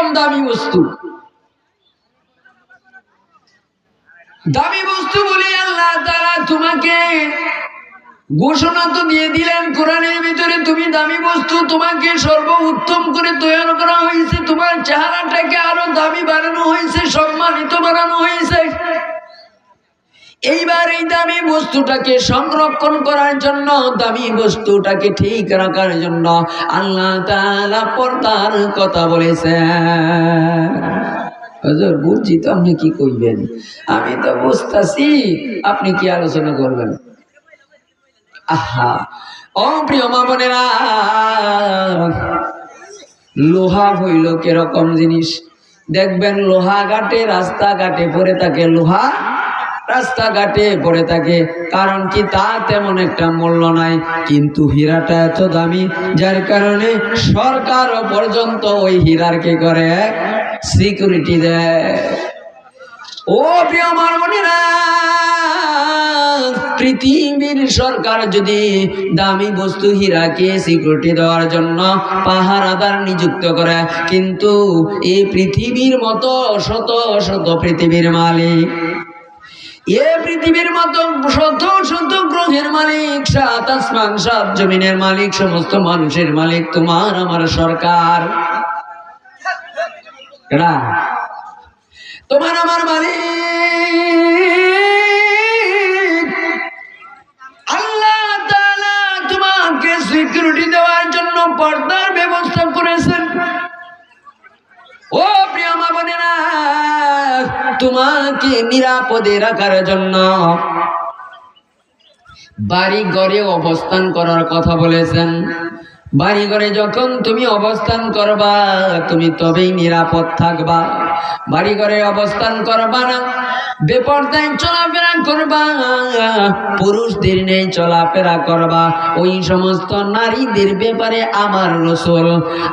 কীরকম দামি বস্তু। দামি বস্তু বলি আল্লাহ তারা তোমাকে ঘোষণা তো দিয়ে দিলেন, কোরআনের ভিতরে তুমি দামি বস্তু তোমাকে সর্ব উত্তম করে তৈরি করা হয়েছে, তোমার চেহারাটাকে আরও দামি বাড়ানো হয়েছে, সম্মানিত বানানো এইবার এই দামি বস্তুটাকে সংরক্ষণ করার জন্য, দামি বস্তুটাকে ঠিক রাখার জন্য আল্লাহ তাআলা পর্দার কথা বলেছেন। বুঝছি তো আপনি কি কইবেন? আমি তো বুঝতাছি, আপনি কি আলোচনা করবেন? আহা, ও প্রিয় মা বোনেরা, লোহা হইল কীরকম জিনিস? দেখবেন লোহা ঘাটে, রাস্তাঘাটে পরে থাকে লোহা। রাস্তাঘাটে পড়ে থাকে। কারণ কি তা তেমন একটা মূল্য নাই। কিন্তু হীরাটা এত দামি, যার কারণে সরকার পর্যন্ত ওই হীরার কি করে? সিকিউরিটি দেয়। ও প্রিয় পৃথিবীর সরকার যদি দামি বস্তু হীরাকে সিকিউরিটি দেওয়ার জন্য পাহারাদার নিযুক্ত করে, কিন্তু এই পৃথিবীর মতো শত শত পৃথিবীর মালিক এ পৃথিবীর মতো শত শত জমিনের মালিক, সমস্ত মানুষের মালিক তোমার, আমার সরকার। তোমার আমার মালিক। আল্লাহ তোমাকে সিকিউরিটি দেওয়ার জন্য পর্দার ব্যবস্থা করেছেন। ও প্রিয় বোনেরা তোমাকে নিরাপদে রাখার জন্য। বাড়ি ঘরে অবস্থান করার কথা বলেছেন। বাড়ি ঘরে যখন তুমি অবস্থান করবা, তুমি তবেই নিরাপদ থাকবা। বাড়ি ঘরে অবস্থান করবা না, বেপরদায় চলাফেরা করবা, পুরুষদের নেই চলাফেরা করবা। ওই সমস্ত নারীদের ব্যাপারে আমার রসুল,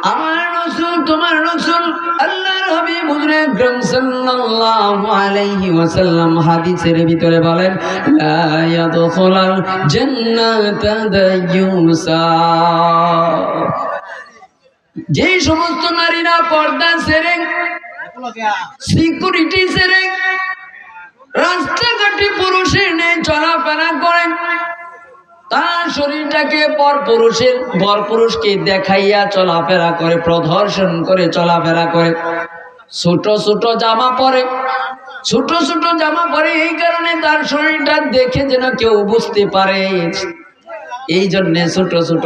আমার রসুল তোমার রসুল আল্লাহর হাবিব হুজুর আকরাম সাল্লাল্লাহু আলাইহি ওয়াসাল্লাম হাদিসের ভিতরে বলেন লা ইয়াদখুলাল জান্নাতা দায়ুসা। যে সমস্ত নারীরা পর্দা সেরে সিকিউরিটি সেরে তার শরীরটাকে পর পুরুষের বর পুরুষকে দেখাইয়া চলাফেরা করে, প্রদর্শন করে, চলাফেরা করে। ছোট ছোট জামা পরে। ছোট ছোট জামা পরে এই কারণে তার শরীরটা দেখে যেন কেউ বুঝতে পারে। এই জন্যে ছোট ছোট